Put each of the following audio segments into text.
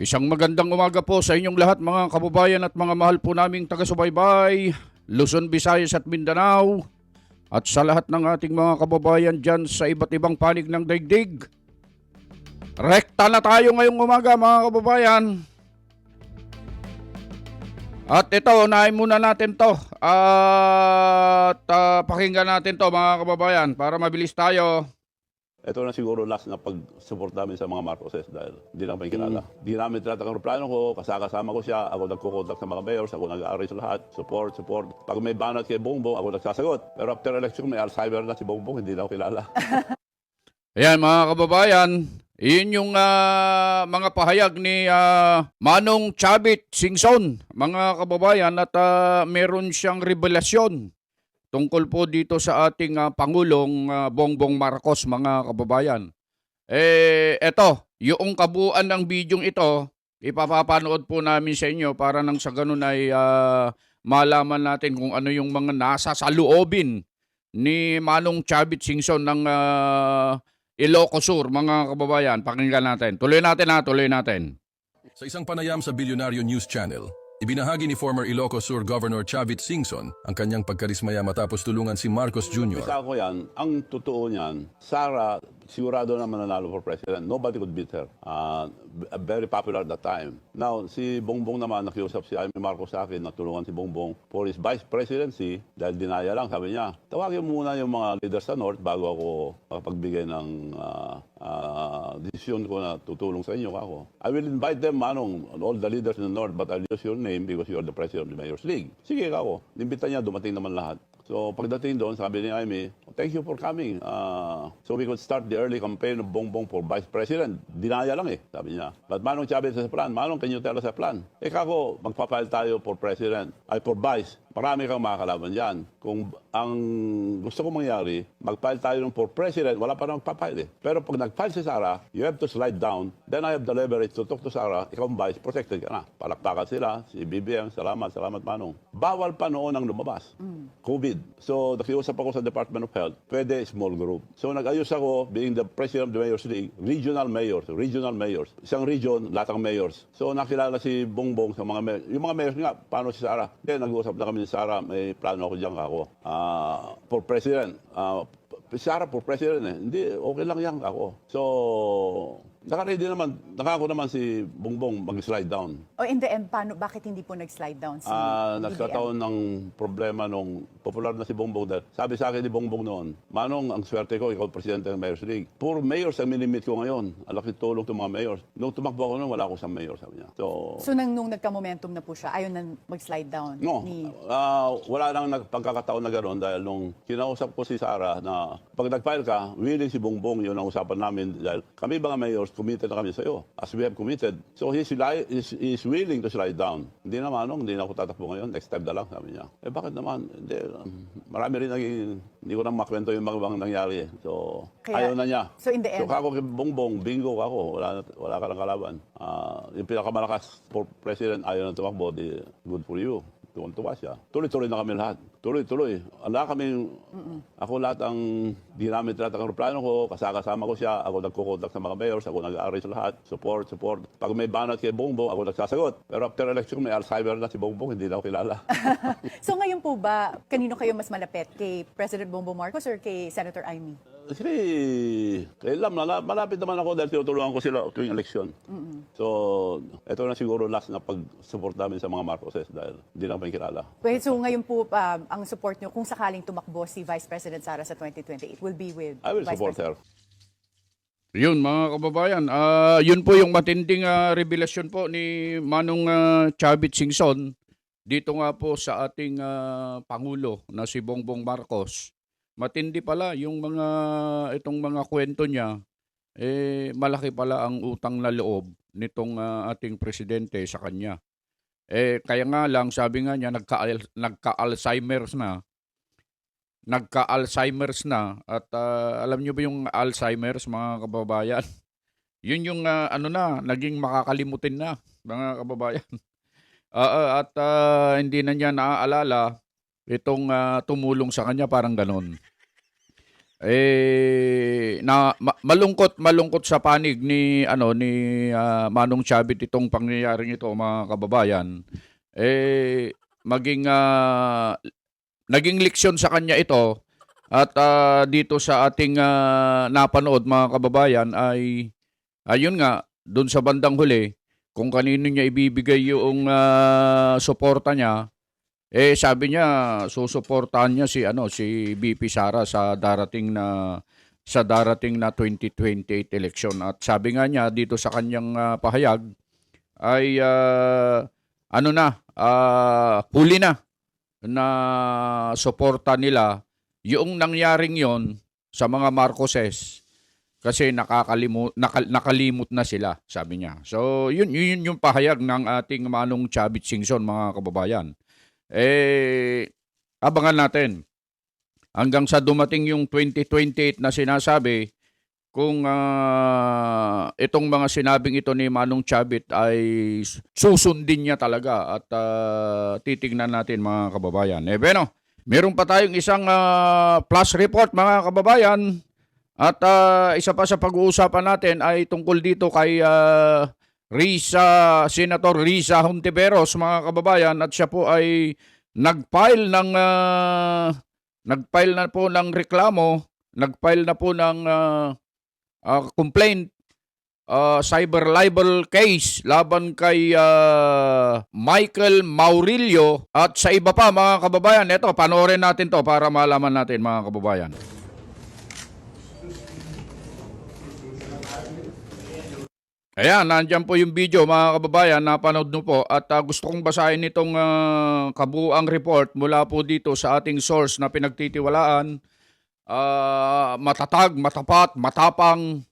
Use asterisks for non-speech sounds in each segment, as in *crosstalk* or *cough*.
Isang magandang umaga po sa inyong lahat mga kababayan at mga mahal po naming taga-subaybay, Luzon, Visayas at Mindanao, at sa lahat ng ating mga kababayan dyan sa iba't ibang panig ng daigdig. Rekta na tayo ngayong umaga mga kababayan. At ito, unahin muna natin to. At ah, pakinggan natin to mga kababayan para mabilis tayo. Ito na siguro last na pag-support namin sa mga Marcoses dahil hindi na kami kilala. Hindi namin tinatakang ang plano ko, kasakasama ko siya, ako nagkukontak sa mga mayors, ako nag-aaral sa lahat, support, support. Pag may banat kay Bongbong, ako nagsasagot. Pero after election, may Alzheimer na si Bongbong, hindi na ako kilala. *laughs* Ayan mga kababayan, iyon yung ah, mga pahayag ni ah, Manong Chavit Singson, mga kababayan, at ah, meron siyang revelasyon tungkol po dito sa ating ah, Pangulong ah, Bongbong Marcos, mga kababayan. Eh, eto, yung kabuuan ng bidyong ito, ipapapanood po namin sa inyo para nang sa ganun ay ah, malaman natin kung ano yung mga nasa sa loobin ni Manong Chavit Singson ng ah, Ilocos Sur, mga kababayan. Pakinggan natin. Tuloy natin ha, tuloy natin. Sa isang panayam sa Bilyonaryo News Channel, ibinahagi ni former Ilocos Sur Governor Chavit Singson ang kanyang pagkarismaya matapos tulungan si Marcos Jr. Isa ko yan, ang totoo niyan, Sara, sigurado na mananalo for president. Nobody could beat her. Uh, very popular at that time. Now, si Bongbong naman, nakiusap si Amy Marcos sa akin, natulungan si Bongbong for his vice presidency dahil dinaya lang, sabi niya. Tawagin muna yung mga leaders sa North bago ako makapagbigay ng ah, ah, desisyon ko na tutulong sa inyo ako. I will invite them, manong, all the leaders in the North, but I'll use your name because you are the president of the Mayor's League. Sige ako. Nimbita niya, dumating naman lahat. So pagdating doon, sabi ni Amy, thank you for coming. Uh, so we could start the early campaign of Bongbong for Vice President. Dinaya lang eh, sabi niya. But Manong Chavez sa plan. Manong, can you tell us a plan? Eh kako, magpapile tayo for President, ay for Vice. Marami kang makakalaban dyan. Kung ang gusto kong mangyari, mag-file tayo ng for President, wala pa nang magpapile eh. Pero pag nag-file si Sara, you have to slide down. Then I have the leverage to talk to Sara, ikaw ang Vice, protected ka na. Palakpakan sila, si BBM, salamat, salamat Manong. Bawal pa noon ang lumabas. COVID. So, nakiusap ako sa Department of Health, pwede small group. So, nag-ayos ako, being the President of the Mayors League, regional mayors, regional mayors. Isang region, lahat ng mayors. So, nakilala si Bongbong sa mga mayors. Yung mga mayors nga, paano si Sara? Then, nag-uusap na kami ni Sara, may plano ako dyan ako. Ah, for President. Ah, Sara for President eh. Hindi, okay lang yan ako. So, naka-ready naman, nakako naman si Bongbong mag-slide down. O in the end, paano, bakit hindi po nag-slide down si BBM? nagkataon ng problema nung popular na si Bongbong dahil sabi sa akin ni Bongbong noon, Manong, ang swerte ko, ikaw presidente ng Mayor's League. Puro mayors ang minimit ko ngayon. Ang laki tulong ng mga mayors. Nung tumakbo ako noon, wala akong isang mayor, sabi niya. So, So nang nung nagka-momentum na po siya, ayaw na mag-slide down No, ni... ah, wala nang nag- pagkakataon na gano'n dahil nung kinausap ko si Sara na pag nag-file ka, willing si Bongbong, yun ang usapan namin dahil kami mga mayors, committed na kami sa iyo. As we have committed. So he's, li- he's, he's willing to slide down. Hindi naman, no, hindi na ako tatakbo ngayon, next time na lang, sabi niya. Eh bakit naman? Hindi, marami rin naging, hindi ko na makwento yung mga nangyari. eh. So, Kaya- ayaw na niya. so in the So end- ako kay Bongbong, bingo ako, wala, wala ka ng kalaban. Ah, yung pinakamalakas for president, ayaw na tumakbo, di good for you. Tuwan-tuwa siya. Tuloy-tuloy na kami lahat. Tuloy-tuloy. Ala kami, ako lahat ang, di namin tinatakang plano ko, kasakasama ko siya, ako nagkukontak sa mga mayors, ako nag-aaral sa lahat, support, support. Pag may banat kay Bongbong, ako nagsasagot. Pero after election, may Alzheimer na si Bongbong, hindi na ako kilala. *laughs* So ngayon po ba, kanino kayo mas malapit? Kay President Bongbong Marcos or kay Senator Amy? Kasi, kailan, mala- malapit naman ako dahil tinutulungan ko sila tuwing eleksyon. So, ito na siguro last na pag-support namin sa mga Marcoses dahil hindi na kami kilala. Well, so ngayon po, um, ang support nyo, kung sakaling tumakbo si Vice President Sara sa 2028, will be with I will Vice support President. her. Yun mga kababayan, ah, yun po yung matinding ah, revelasyon po ni Manong ah, Chavit Singson dito nga po sa ating ah, Pangulo na si Bongbong Marcos. Matindi pala yung mga itong mga kwento niya eh malaki pala ang utang na loob nitong ah, ating presidente sa kanya. Eh kaya nga lang sabi nga niya nagka nagka-Alzheimer's na. Nagka-Alzheimer's na at ah, alam niyo ba yung Alzheimer's mga kababayan? *laughs* Yun yung ah, ano na naging makakalimutin na mga kababayan. *laughs* Ah, ah, at ah, hindi na niya naaalala itong ah, tumulong sa kanya parang ganon. eh na ma- malungkot malungkot sa panig ni ano ni ah, Manong Chavit itong pangyayaring ito mga kababayan eh maging ah, naging leksyon sa kanya ito at ah, dito sa ating ah, napanood mga kababayan ay ayun nga doon sa bandang huli kung kanino niya ibibigay yung ah, suporta niya eh sabi niya susuportahan niya si ano si BP Sara sa darating na sa darating na 2028 election at sabi nga niya dito sa kanyang ah, pahayag ay ah, ano na ah, huli na na suporta nila yung nangyaring yon sa mga Marcoses kasi nakakalimut nakal- nakalimot na sila sabi niya. So yun yun yung pahayag ng ating Manong Chavit Singson mga kababayan. Eh abangan natin hanggang sa dumating yung 2028 na sinasabi kung ah, itong mga sinabing ito ni Manong Chavit ay susundin niya talaga at ah, titignan natin mga kababayan. Eh bueno, meron pa tayong isang ah, plus report mga kababayan at ah, isa pa sa pag-uusapan natin ay tungkol dito kay ah, Risa, Senator Risa Hontiveros mga kababayan at siya po ay nag-file ng ah, nag-file na po ng reklamo, nag-file na po ng ah, ah, complaint ah, cyber libel case laban kay ah, Michael Maurilio at sa iba pa mga kababayan. Ito, panoorin natin to para malaman natin mga kababayan. Ayan, nandyan po yung video mga kababayan, napanood nyo po at ah, gusto kong basahin itong ah, kabuang report mula po dito sa ating source na pinagtitiwalaan. Ah, matatag, matapat, matapang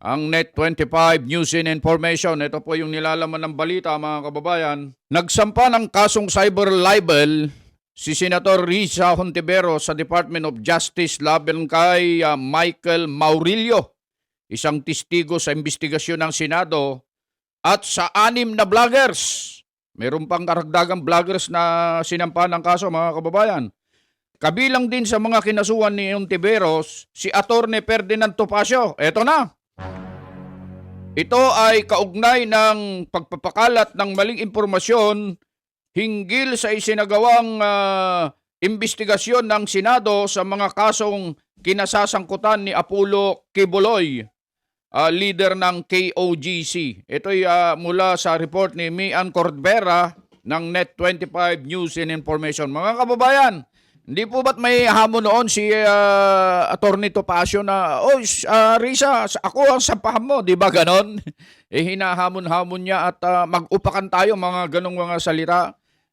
ang Net25 News and Information. Ito po yung nilalaman ng balita mga kababayan. Nagsampa ng kasong cyber libel si Senator Risa Hontivero sa Department of Justice laban kay ah, Michael Maurilio isang testigo sa investigasyon ng Senado at sa anim na vloggers. Meron pang karagdagang vloggers na sinampa ng kaso mga kababayan. Kabilang din sa mga kinasuhan ni Ontiveros, si Attorney Ferdinand Topacio. Eto na. Ito ay kaugnay ng pagpapakalat ng maling impormasyon hinggil sa isinagawang ah, investigasyon ng Senado sa mga kasong kinasasangkutan ni Apollo Kibuloy, ah, leader ng KOGC. Ito'y ah, mula sa report ni Mian Cordera ng Net25 News and Information. Mga kababayan, hindi po ba't may hamon noon si ah, Attorney Topacio na, oh, uh, Risa, ako ang sampahan mo, di ba ganon? *laughs* eh, hinahamon-hamon niya at ah, mag-upakan tayo mga ganong mga salita.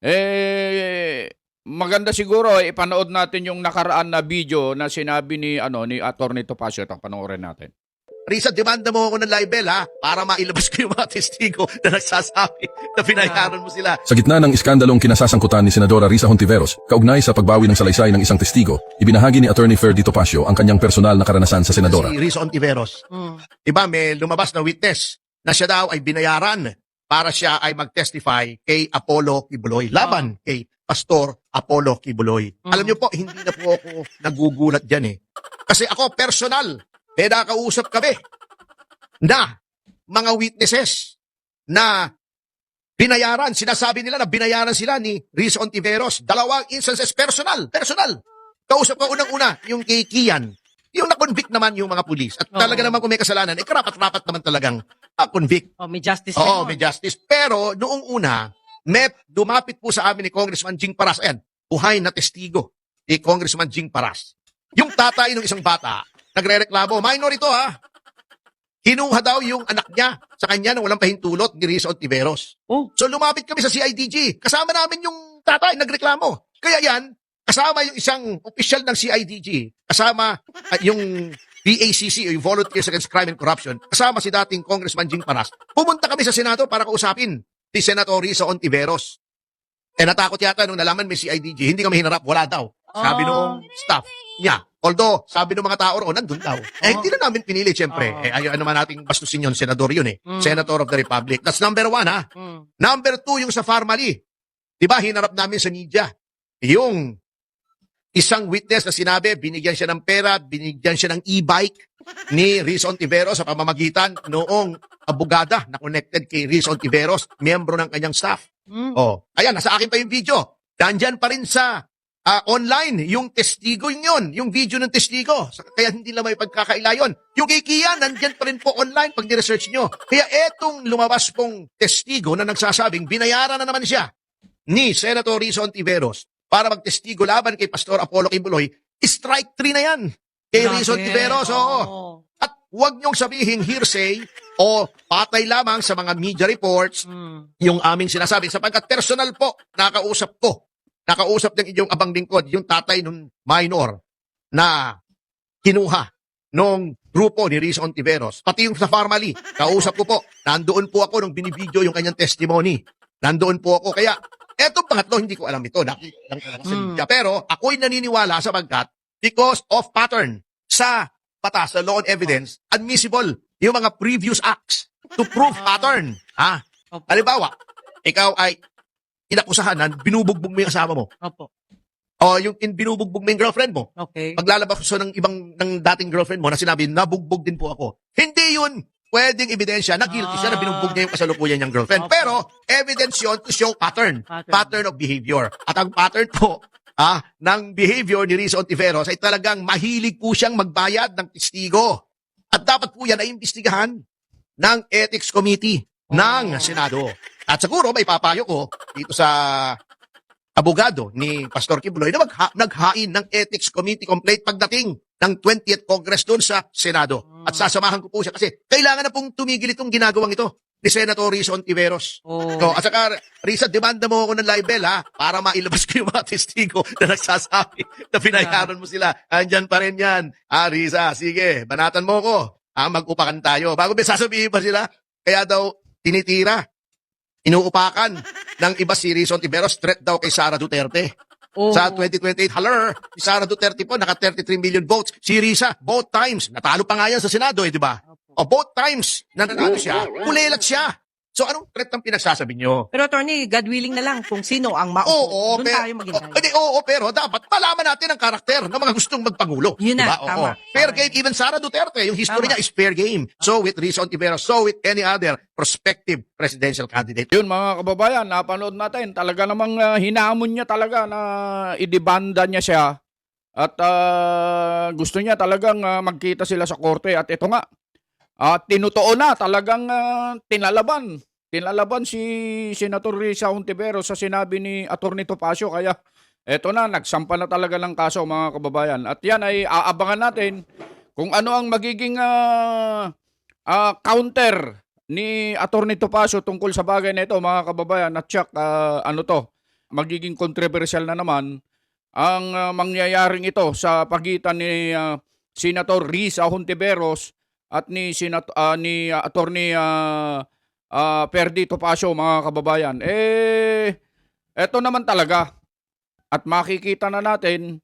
Eh, maganda siguro eh, ipanood natin yung nakaraan na video na sinabi ni ano ni Attorney Topacio. Ito, panoorin natin. Risa, demanda mo ako ng libel ha para mailabas ko yung mga testigo na nagsasabi na binayaran mo sila. Sa gitna ng iskandalong kinasasangkutan ni Senadora Risa Hontiveros, kaugnay sa pagbawi ng salaysay ng isang testigo, ibinahagi ni Attorney Ferdy Topacio ang kanyang personal na karanasan sa Senadora. Si Risa Ontiveros. Diba, may lumabas na witness na siya daw ay binayaran para siya ay mag-testify kay Apollo Kibuloy. Laban kay Pastor Apollo Kibuloy. Alam niyo po, hindi na po ako nagugulat dyan eh. Kasi ako personal, may nakausap kami na mga witnesses na binayaran, sinasabi nila na binayaran sila ni Riz Ontiveros. Dalawang instances, personal, personal. Kausap ko unang-una, yung kay Kian. Yung na-convict naman yung mga pulis. At talaga Oo. naman kung may kasalanan, eh karapat-rapat naman talagang ah, convict. Oh, may justice Oo, yun. may justice. Pero noong una, may dumapit po sa amin ni Congressman Jing Paras. Ayan, buhay na testigo ni Congressman Jing Paras. Yung tatay ng isang bata, nagre-reklamo, minor ito ha. Kinuha daw yung anak niya sa kanya nang walang pahintulot ni Risa Ontiveros. Oh. So lumapit kami sa CIDG. Kasama namin yung tatay, nagreklamo. Kaya yan, kasama yung isang opisyal ng CIDG, kasama ah, yung VACC o yung Volunteers Against Crime and Corruption, kasama si dating Congressman Jing Paras. Pumunta kami sa Senado para kausapin si Senator Risa Ontiveros. Eh natakot yata nung nalaman may CIDG, hindi kami hinarap, wala daw. Sabi Oh. noong staff niya. Although, sabi ng mga tao roon, nandun daw. Eh, hindi na namin pinili, siyempre. Oh. Eh, ayaw naman nating bastusin yun, senador yun eh. Mm. Senator of the Republic. That's number one, ha? Mm. Number two, yung sa Farmally. Di ba, hinarap namin sa media. Yung isang witness na sinabi, binigyan siya ng pera, binigyan siya ng e-bike ni Riz Ontiveros sa pamamagitan noong abogada na connected kay Riz Ontiveros, miyembro ng kanyang staff. Oh, ayan, nasa akin pa yung video. Nandyan pa rin sa ah, online yung testigo yun, yung video ng testigo. Kaya hindi lang may pagkakaila yun. Yung Kia, nandyan pa rin po online pag ni-research nyo. Kaya etong lumabas pong testigo na nagsasabing binayaran na naman siya ni Senator Riz Ontiveros para magtestigo laban kay Pastor Apollo Kibuloy, strike 3 na yan. Kay Riz Ontiveros, oo. At huwag niyong sabihin hearsay o patay lamang sa mga media reports yung aming sinasabi sapagkat personal po nakausap ko. Nakausap ng inyong abang lingkod, yung tatay ng minor na kinuha nung grupo ni Riz Ontiveros. Pati yung sa Farmally, kausap ko po, nandoon po ako nung binibideo yung kanyang testimony. Nandoon po ako. Kaya, etong pangatlo, hindi ko alam ito. Nakita lang talaga sa media. Pero, ako'y naniniwala sapagkat because of pattern sa batas, sa law and evidence, admissible yung mga previous acts to prove pattern. Ha? Halimbawa, ikaw ay inakusahan na binubugbog mo yung asawa mo. Opo. O yung in, binubugbog mo yung girlfriend mo. Okay. Paglalabas ko ng ibang ng dating girlfriend mo na sinabi, nabugbog din po ako. Hindi yun pwedeng ebidensya na guilty siya na binugbog niya yung kasalukuyan niyang girlfriend. Opo. Pero, evidence yun to show pattern. Pattern. Pattern of behavior. At ang pattern po, ah, ng behavior ni Riz Ontiveros ay talagang mahilig po siyang magbayad ng testigo. At dapat po yan ay imbestigahan ng Ethics Committee ng Senado. At siguro may papayo ko dito sa abogado ni Pastor Kibuloy na magha- naghain ng Ethics Committee complaint pagdating ng 20th Congress doon sa Senado. At sasamahan ko po siya kasi kailangan na pong tumigil itong ginagawang ito ni Senator Riz Ontiveros. Oh. So, at saka, Risa, demanda mo ako ng libel ha para mailabas ko yung mga *laughs* testigo na nagsasabi na pinayaran mo sila. Andyan pa rin yan. Ah, Risa, sige, banatan mo ko. Ah, mag-upakan tayo. Bago may sasabihin pa sila, kaya daw tinitira. Inuupakan ng iba si Rizon Tiberos, threat daw kay Sara Duterte. Oh. Sa 2028, haler, si Sara Duterte po, naka 33 million votes. Si Risa, both times. Natalo pa nga yan sa Senado, eh, di ba? O both times na nanalo siya, kulelat siya. So anong threat ang pinagsasabi nyo? Pero attorney, God willing na lang kung sino ang maupo. Oo, Doon pero, tayo oh, maghintay. hindi, oo, pero dapat malaman natin ang karakter ng mga gustong magpangulo. Yun na, Diba? Oo. tama. Fair Tama. game, even Sara Duterte, yung history Tama. niya is fair game. So with Rizon Tiveros, so with any other prospective presidential candidate. Yun mga kababayan, napanood natin. Talaga namang ah, hinamon niya talaga na idibanda niya siya. At ah, gusto niya talagang ah, magkita sila sa korte. At ito nga, at tinutuo na talagang ah, tinalaban. Tinalaban si Senator Risa Ontiveros sa sinabi ni Atty. Topacio. Kaya eto na, nagsampa na talaga ng kaso mga kababayan. At yan ay aabangan natin kung ano ang magiging ah, ah, counter ni Atty. Topacio tungkol sa bagay na ito mga kababayan. At Chuck, ah, ano to, magiging controversial na naman ang ah, mangyayaring ito sa pagitan ni ah, Senator Risa Hontiveros at ni Senat ah, ni ah, Attorney ah, ah, Perdi Topacio mga kababayan. Eh eto naman talaga at makikita na natin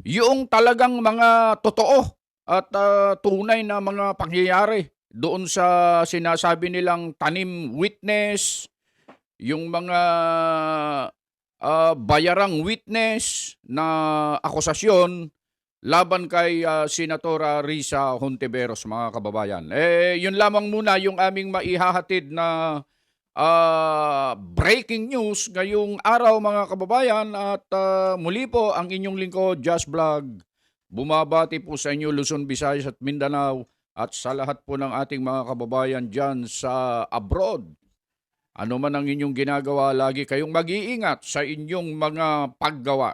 yung talagang mga totoo at ah, tunay na mga pangyayari doon sa sinasabi nilang tanim witness, yung mga ah, bayarang witness na akusasyon laban kay ah, Senator ah, Risa Hontiveros mga kababayan. Eh yun lamang muna yung aming maihahatid na ah, breaking news ngayong araw mga kababayan at ah, muli po ang inyong lingkod Just Vlog. Bumabati po sa inyo Luzon, Visayas at Mindanao at sa lahat po ng ating mga kababayan dyan sa abroad. Ano man ang inyong ginagawa, lagi kayong mag-iingat sa inyong mga paggawa.